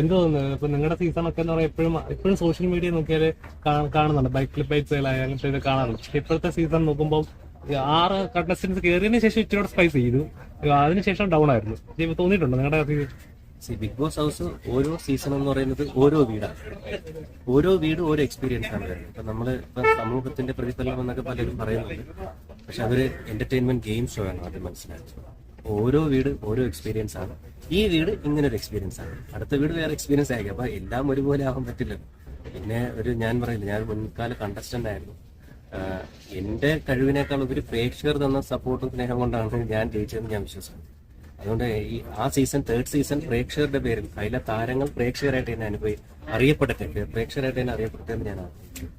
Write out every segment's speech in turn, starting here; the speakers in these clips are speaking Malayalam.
എന്ത് തോന്നുന്നു? ഇപ്പൊ നിങ്ങളുടെ സീസൺ ഒക്കെ എന്ന് പറഞ്ഞാൽ എപ്പോഴും എപ്പോഴും സോഷ്യൽ മീഡിയ നോക്കിയാൽ കാണുന്നുണ്ട്. ബൈക്ക് ക്ലിപ്പൈറ്റ്സുകളായാലും ഇത് കാണാറുണ്ട്. പക്ഷെ ഇപ്പോഴത്തെ സീസൺ നോക്കുമ്പോൾ ആറ് കണ്ടസ്റ്റൻസ് കയറിയതിനു ശേഷം ഇച്ചിരി സ്പൈസ് ചെയ്തു. അതിനുശേഷം ഡൗൺ ആയിരുന്നു. തോന്നിയിട്ടുണ്ടോ നിങ്ങളുടെ ബിഗ് ബോസ് ഹൗസ് ഓരോ സീസൺ എന്ന് പറയുന്നത് ഓരോ വീടാണ്. ഓരോ വീട് ഓരോ എക്സ്പീരിയൻസ് ആണ് വരുന്നത്. ഇപ്പൊ നമ്മൾ ഇപ്പൊ സമൂഹത്തിന്റെ പ്രതിഫലനം എന്നൊക്കെ പലരും പറയുന്നുണ്ട്. പക്ഷെ അതൊരു എന്റർടൈൻമെന്റ് ഗെയിം ഷോ ആണ് അത് മനസ്സിലായത് ഓരോ വീട് ഓരോ എക്സ്പീരിയൻസ് ആണ്. ഈ വീട് ഇങ്ങനെ ഒരു എക്സ്പീരിയൻസ് ആണ്. അടുത്ത വീട് വേറെ എക്സ്പീരിയൻസ് ആയിരിക്കും. അപ്പൊ എല്ലാം ഒരുപോലെ ആവാൻ പറ്റില്ല പിന്നെ ഒരു ഞാൻ പറയില്ല ഞാൻ മുൻകാല കണ്ടസ്റ്റന്റ് ആയിരുന്നു. എന്റെ കഴിവിനേക്കാൾ ഉപരി പ്രേക്ഷകർ തന്ന സപ്പോർട്ടും സ്നേഹം കൊണ്ടാണ് ഞാൻ ജയിച്ചതെന്ന് ഞാൻ വിശ്വസിക്കുന്നു. അതുകൊണ്ട് ഈ ആ സീസൺ തേർഡ് സീസൺ പ്രേക്ഷകരുടെ പേരിൽ അതിലെ താരങ്ങൾ പ്രേക്ഷകരായിട്ട് തന്നെ അനുഭവി അറിയപ്പെടട്ടെ പ്രേക്ഷകരായിട്ട് തന്നെ അറിയപ്പെടട്ടെ എന്ന് ഞാൻ ആഗ്രഹിക്കുന്നു.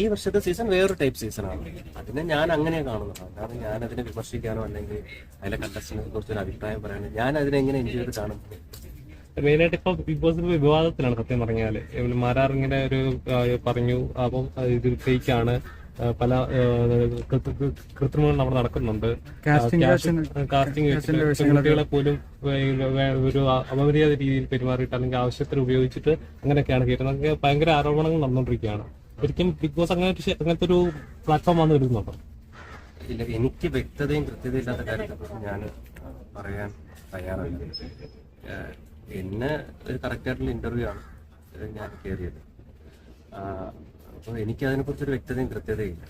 ഈ വർഷത്തെ സീസൺ വേറൊരു ടൈപ്പ് സീസണാണ് അതിനെ ഞാൻ അങ്ങനെ കാണുന്നത്. അല്ലാതെ ഞാൻ അതിനെ വിമർശിക്കാനോ അല്ലെങ്കിൽ അതിലെ കണ്ടസ്റ്റിനെ കുറിച്ച് ഒരു അഭിപ്രായം പറയാനോ ഞാൻ അതിനെ എങ്ങനെ എൻജോയ് ചെയ്ത് കാണും? മെയിനായിട്ട് ഇപ്പൊ ബിഗ് ബോസ് വിവാദത്തിലാണ് സത്യം പറഞ്ഞാൽ. മാരാർ ഇങ്ങനെ ഒരു പറഞ്ഞു അപ്പം ഇത് ഫേക്ക് ആണ് പല കൃത്രിമങ്ങളും കൃത്രിമങ്ങൾ അവിടെ നടക്കുന്നുണ്ട്. കാസ്റ്റിംഗ് കുട്ടികളെ പോലും ഒരു അപമര്യാദ രീതിയിൽ പെരുമാറിയിട്ട് അല്ലെങ്കിൽ ആവശ്യത്തിന് ഉപയോഗിച്ചിട്ട് അങ്ങനെയൊക്കെയാണ് കയറ്റുന്നത് അതൊക്കെ ഭയങ്കര ആരോപണങ്ങൾ നടന്നുകൊണ്ടിരിക്കുകയാണ്. ഒരിക്കലും ബിഗ് ബോസ് അങ്ങനെ അങ്ങനത്തെ ഒരു പ്ലാറ്റ്ഫോം ആണ് വരുന്നുണ്ടോ ഇല്ല എനിക്ക് വ്യക്തതയും കൃത്യതയും ഇല്ലാത്ത കാര്യങ്ങളൊക്കെ ഞാൻ പറയാൻ തയ്യാറല്ല. എന്നെ ഒരു കറക്റ്റായിട്ടുള്ള ഇന്റർവ്യൂ ആണ് ഞാൻ കയറിയത്. അപ്പോൾ എനിക്ക് അതിനെക്കുറിച്ചൊരു വ്യക്തതയും കൃത്യതയും ഇല്ല.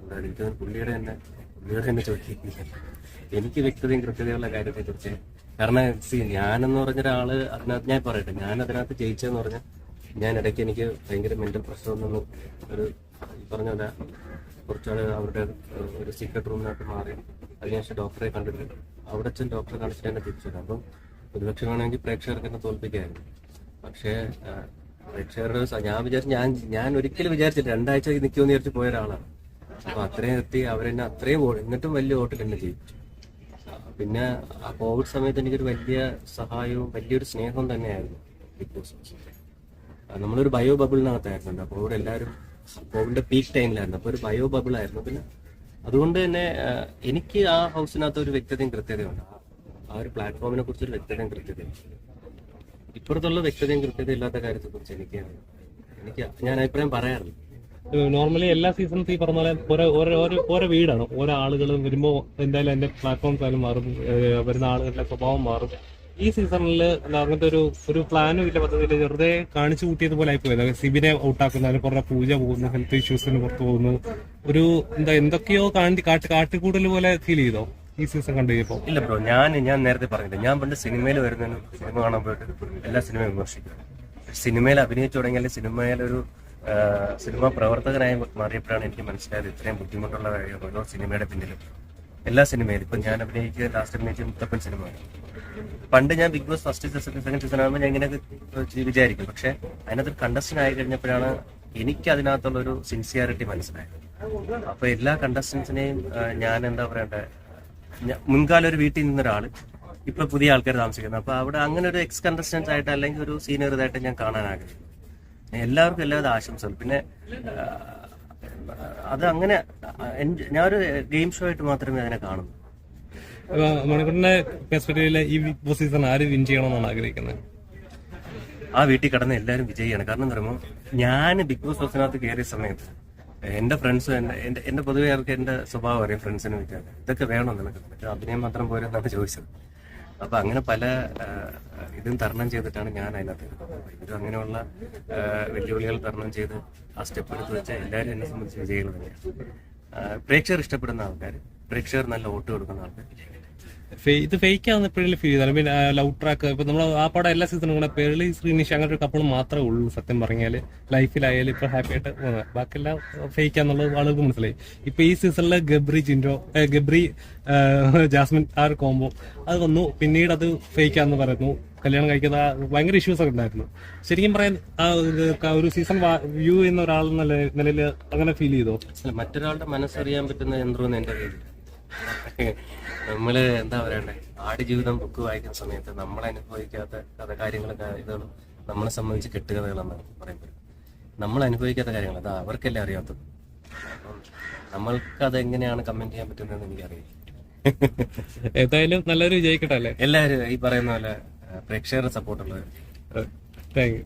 എന്തായാലും എനിക്കത് പുള്ളിയുടെ തന്നെ പുള്ളിയുടെ തന്നെ ചോദിക്കില്ല എനിക്ക് വ്യക്തതയും കൃത്യതയുള്ള കാര്യത്തെക്കുറിച്ച് കാരണം സി ഞാനെന്ന് പറഞ്ഞൊരാൾ അതിനകത്ത് ഞാൻ പറയട്ടെ ഞാൻ അതിനകത്ത് ജയിച്ചതെന്ന് പറഞ്ഞാൽ ഞാൻ ഇടയ്ക്ക് എനിക്ക് ഭയങ്കര മെന്റൽ പ്രശ്നമൊന്നും ഒരു ഈ പറഞ്ഞ പോലെ കുറച്ചാൾ അവരുടെ ഒരു സീക്രട്ട് റൂമിനകത്ത് മാറി. അതിനുശേഷം ഡോക്ടറെ കണ്ടിട്ടുണ്ട് അവിടെ ചെന്ന് ഡോക്ടറെ കാണിച്ചിട്ട് എന്നെ തിരിച്ചു വരും അപ്പം ഒരുപക്ഷെ വേണമെങ്കിൽ പ്രേക്ഷകർക്ക് എന്നെ തോൽപ്പിക്കായിരുന്നു. പക്ഷേ പ്രേക്ഷകരുടെ ഞാൻ വിചാരിച്ചു ഞാൻ ഞാൻ ഒരിക്കലും വിചാരിച്ചില്ല. രണ്ടാഴ്ച നിൽക്കുമെന്ന് വിചാരിച്ച് പോയ ഒരാളാണ്. അപ്പൊ അത്രയും എത്തി അവരെന്നെ അത്രയും എന്നിട്ടും വലിയ വോട്ടിൽ എന്നെ ജയിച്ചു പിന്നെ ആ കോവിഡ് സമയത്ത് എനിക്കൊരു വലിയ സഹായവും വലിയൊരു സ്നേഹവും തന്നെയായിരുന്നു ബിഗ് ബോസ് നമ്മളൊരു ബയോ ബബിളിനകത്തായിരുന്നുണ്ട് അപ്പോൾ അവിടെ എല്ലാവരും കോവിഡിന്റെ പീക്ക് ടൈമിലായിരുന്നു അപ്പോൾ ഒരു ബയോ ബബിൾ ആയിരുന്നു. പിന്നെ അതുകൊണ്ട് തന്നെ എനിക്ക് ആ ഹൗസിനകത്ത് ഒരു വ്യക്തതയും കൃത്യതയുണ്ട്. ആ- ഒരു പ്ലാറ്റ്ഫോമിനെ കുറിച്ച് ഒരു വ്യക്തതയും കൃത്യതയും ഇപ്പുറത്തുള്ള വ്യക്തതയും കൃത്യതയും ഇല്ലാത്ത കാര്യത്തെ കുറിച്ച് എനിക്ക് എനിക്ക് ഞാൻ അഭിപ്രായം പറയാറില്ല. നോർമലി എല്ലാ സീസൺസ് ഈ പറഞ്ഞ പോലെ ഓരോ വീടാണ്. ഓരോ ആളുകളും വരുമ്പോൾ എന്തായാലും എന്റെ പ്ലാറ്റ്ഫോംസ് ആയാലും മാറും. വരുന്ന ആളുകളുടെ സ്വഭാവം മാറും. ഈ സീസണിൽ അങ്ങനത്തെ ഒരു ഒരു പ്ലാനും ഇല്ല. പദ്ധതിയിൽ വെറുതെ കാണിച്ചു കൂട്ടിയത് പോലെ ആയിപ്പോയത് സിബിനെ ഔട്ടാക്കുന്നു അതിന് കുറെ പൂജ പോകുന്നു ഹെൽത്ത് ഇഷ്യൂസിന് പുറത്തു പോകുന്നു. ഒരു എന്താ എന്തൊക്കെയോ കാണ്ടി കാട്ടി കാട്ടിക്കൂടൽ പോലെ ഫീൽ ചെയ്തോ ഈ സീസൺ കണ്ടു കഴിഞ്ഞപ്പോ? ഇല്ല ബ്രോ ഞാൻ ഞാൻ നേരത്തെ പറഞ്ഞില്ല ഞാൻ പണ്ട് സിനിമയിൽ വരുന്നതിനും സിനിമ കാണാൻ പോയിട്ട് എല്ലാ സിനിമയും വിമർശിക്കും. സിനിമയിൽ അഭിനയിച്ചു തുടങ്ങിയാൽ സിനിമയിലൊരു ഒരു സിനിമാ പ്രവർത്തകനായി മാറിയപ്പോഴാണ് എനിക്ക് മനസ്സിലായത് ഇത്രയും ബുദ്ധിമുട്ടുള്ള കാര്യം സിനിമയുടെ പിന്നിലും. എല്ലാ സിനിമയിലും. ഇപ്പം ഞാൻ അഭിനയിക്കുക ലാസ്റ്റ് അഭിനയിച്ച മുത്തപ്പൻ സിനിമ. പണ്ട് ഞാൻ Bigg Boss first season second season ആകുമ്പോൾ ഞാൻ ഇങ്ങനെ വിചാരിക്കും. പക്ഷെ അതിനകത്ത് കണ്ടസ്റ്റൻ ആയി കഴിഞ്ഞപ്പോഴാണ് എനിക്ക് അതിനകത്തുള്ള ഒരു സിൻസിയാരിറ്റി മനസ്സിലായത്. അപ്പൊ എല്ലാ കണ്ടസ്റ്റൻസിനെയും ഞാൻ എന്താ പറയണ്ടേ മുൻകാല ഒരു വീട്ടിൽ നിന്ന ഒരാൾ ഇപ്പൊ പുതിയ ആൾക്കാർ താമസിക്കുന്നത് അപ്പൊ അവിടെ അങ്ങനെ ഒരു എക്സ് കണ്ടസ്റ്റന്റ് ആയിട്ട് അല്ലെങ്കിൽ ഒരു സീനിയർ ഇതായിട്ട് ഞാൻ കാണാൻ ആഗ്രഹിക്കുന്നു. എല്ലാവർക്കും എല്ലാവിധ ആശംസകൾ പിന്നെ അത് അങ്ങനെ ഞാനൊരു ഗെയിം ഷോ ആയിട്ട് മാത്രമേ അതിനെ കാണുന്നു മണിക്കൂറിന്റെ ഈ ബിഗ് ബോസ് സീസൺ ആര് വിൻ ചെയ്യണമെന്നാണ് ആഗ്രഹിക്കുന്നത്? ആ വീട്ടിൽ കടന്ന് എല്ലാവരും വിജയിയാണ്. കാരണം എന്താ പറയുമ്പോൾ ഞാൻ ബിഗ് ബോസ് ഹൗസിനകത്ത് കയറിയ സമയത്ത് എന്റെ ഫ്രണ്ട്സ് എന്റെ എന്റെ പൊതുവെ അവർക്ക് എന്റെ സ്വഭാവം അറിയാം ഫ്രണ്ട്സിനെ വിളിക്കാൻ ഇതൊക്കെ വേണം നിനക്ക്? അഭിനയം മാത്രം പോരെന്നാണ് ചോദിച്ചത്. അപ്പൊ അങ്ങനെ പല ഇതും തരണം ചെയ്തിട്ടാണ് ഞാൻ അതിനകത്ത് ഇതും അങ്ങനെയുള്ള വെല്ലുവിളികൾ തരണം ചെയ്ത് ആ സ്റ്റെപ്പ് എടുത്ത് വെച്ചാൽ എല്ലാവരും എന്നെ സംബന്ധിച്ച് വിജയികൾ തന്നെയാണ്. പ്രേക്ഷകർ ഇഷ്ടപ്പെടുന്ന ആൾക്കാർ പ്രേക്ഷകർ നല്ല വോട്ട് കൊടുക്കുന്ന ആൾക്കാർ ഇത് ഫേക്ക് ആണെന്ന് എപ്പോഴും ഫീൽ ചെയ്താലും പിന്നെ ലവ് ട്രാക്ക് ഇപ്പൊ നമ്മൾ ആ പടം എല്ലാ സീസണും കൂടെ പേളി ശ്രീനിഷ് അങ്ങനെ ഒരു കപ്പിൾ മാത്രമേ ഉള്ളൂ സത്യം പറഞ്ഞാൽ. ലൈഫിലായാലും ഇപ്പൊ ഹാപ്പി ആയിട്ട് പോകുന്നത് ബാക്കിയെല്ലാം ഫേക്ക് ആണെന്നുള്ളത് ആളുകൾക്ക് മനസ്സിലായി. ഇപ്പൊ ഈ സീസണിൽ ഗബ്രി ജിൻഡോ ഗബ്രി ജാസ്മിൻ ആ ഒരു കോംബോ അത് വന്നു. പിന്നീട് അത് ഫേക്ക് ആണെന്ന് പറയുന്നു. കല്യാണം കഴിക്കുന്ന ഭയങ്കര ഇഷ്യൂസ് ഒക്കെ ഉണ്ടായിരുന്നു. ശരിക്കും പറയാൻ ഒരു സീസൺ വ്യൂ ചെയ്യുന്ന ഒരാൾ നിലയിൽ അങ്ങനെ ഫീൽ ചെയ്തോ? മറ്റൊരാളുടെ മനസ്സറിയാൻ പറ്റുന്ന യന്ത്രം എന്റെ കയ്യിലില്ല. നമ്മൾ എന്താ പറയണ്ടേ? ആടുജീവിതം ബുക്ക് വായിക്കുന്ന സമയത്ത് നമ്മൾ അനുഭവിക്കാത്ത കഥ കാര്യങ്ങളും ഇതുകളും നമ്മളെ സംബന്ധിച്ച് കെട്ടുകഥകളെന്ന് പറയുമ്പോൾ നമ്മൾ അനുഭവിക്കാത്ത കാര്യങ്ങൾ അത് അവർക്കല്ലേ അറിയാത്തത്. നമ്മൾക്ക് അത് എങ്ങനെയാണ് കമന്റ് ചെയ്യാൻ പറ്റുന്നതെന്ന് എനിക്കറിയില്ല. ഏതായാലും നല്ലൊരു വിജയിക്കട്ടെ അല്ലേ? എല്ലാവരും ഈ പറയുന്ന പോലെ പ്രേക്ഷകരുടെ സപ്പോർട്ടുള്ളവർ താങ്ക് യു